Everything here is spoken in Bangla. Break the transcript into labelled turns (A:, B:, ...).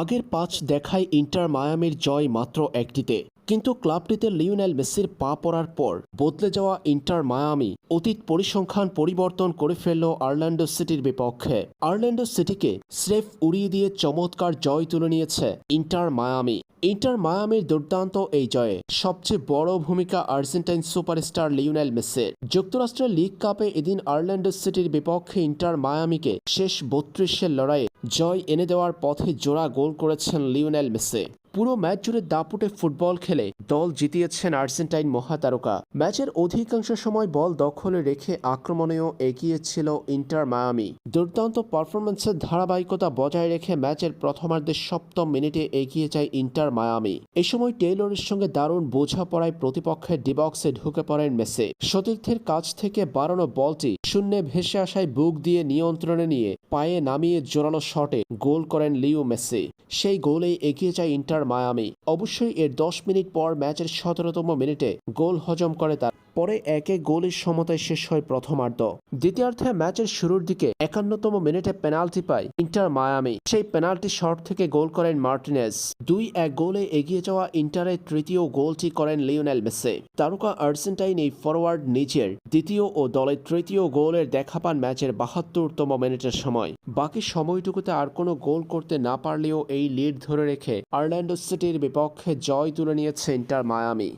A: আগের পাঁচ দেখায় ইন্টার মায়ামির জয় মাত্র একটিতে। কিন্তু ক্লাবটিতে লিওনেল মেসির পা পড়ার পর বদলে যাওয়া ইন্টার মায়ামি অতীত পরিসংখ্যান পরিবর্তন করে ফেলল আর্ল্যান্ডো সিটির বিপক্ষে। আর্ল্যান্ডো সিটিকে স্রেফ উড়িয়ে দিয়ে চমৎকার জয় তুলে নিয়েছে ইন্টার মায়ামি। ইন্টার মায়ামির দুর্দান্ত এই জয়ে সবচেয়ে বড় ভূমিকা আর্জেন্টাইন সুপারস্টার লিওনেল মেসির। যুক্তরাষ্ট্রের লিগ কাপে এদিন আর্ল্যান্ডো সিটির বিপক্ষে ইন্টার মায়ামিকে শেষ বত্রিশের লড়াইয়ে জয় এনে দেওয়ার পথে জোড়া গোল করেছেন লিওনেল মেসি। পুরো ম্যাচ জুড়ে দাপুটে ফুটবল খেলে দল জিতিয়েছেন আর্জেন্টাইন মহাতারকা। ম্যাচের অধিকাংশ সময় বল দখলে রেখে আক্রমণেও এগিয়ে ছিল ইন্টার মায়ামি। দুর্দান্ত পারফরমেন্সের ধারাবাহিকতা বজায় রেখে ম্যাচের প্রথমার্ধের সপ্তম মিনিটে এগিয়ে যায় ইন্টার মায়ামি। এ সময় টেইলরের সঙ্গে দারুণ বোঝাপড়ায় প্রতিপক্ষের ডিবক্সে ঢুকে পড়েন মেসে। সতীর্থের কাছ থেকে বাড়ানো বলটি শূন্যে ভেসে আসায় বুক দিয়ে নিয়ন্ত্রণে নিয়ে পায়ে নামিয়ে জোরালো শটে গোল করেন লিও মেসি। সেই গোলেই এগিয়ে যায় ইন্টার মায়ামি। অবশ্যই এর দশ মিনিট পর ম্যাচের সতেরোতম মিনিটে গোল হজম করে তার পরে একে গোলের সমতায় শেষ হয় প্রথমার্ধ দ্বিতীয়ার্ধে ম্যাচের শুরুর দিকে একান্নতম মিনিটে পেনাল্টি পায় ইন্টার মায়ামি। সেই পেনাল্টি শট থেকে গোল করেন মার্টিনেস দুই এক গোলে এগিয়ে যাওয়া ইন্টারের তৃতীয় গোলটি করেন লিওনেল মেসে। তারকা আর্জেন্টাইন এই ফরওয়ার্ড নিজের দ্বিতীয় ও দলের তৃতীয় গোলের দেখা পান ম্যাচের বাহাত্তরতম মিনিটের সময়। বাকি সময়টুকুতে আর কোনো গোল করতে না পারলেও এই লিড ধরে রেখে আর্ল্যান্ডো সিটির বিপক্ষে জয় তুলে নিয়েছে ইন্টার মায়ামি।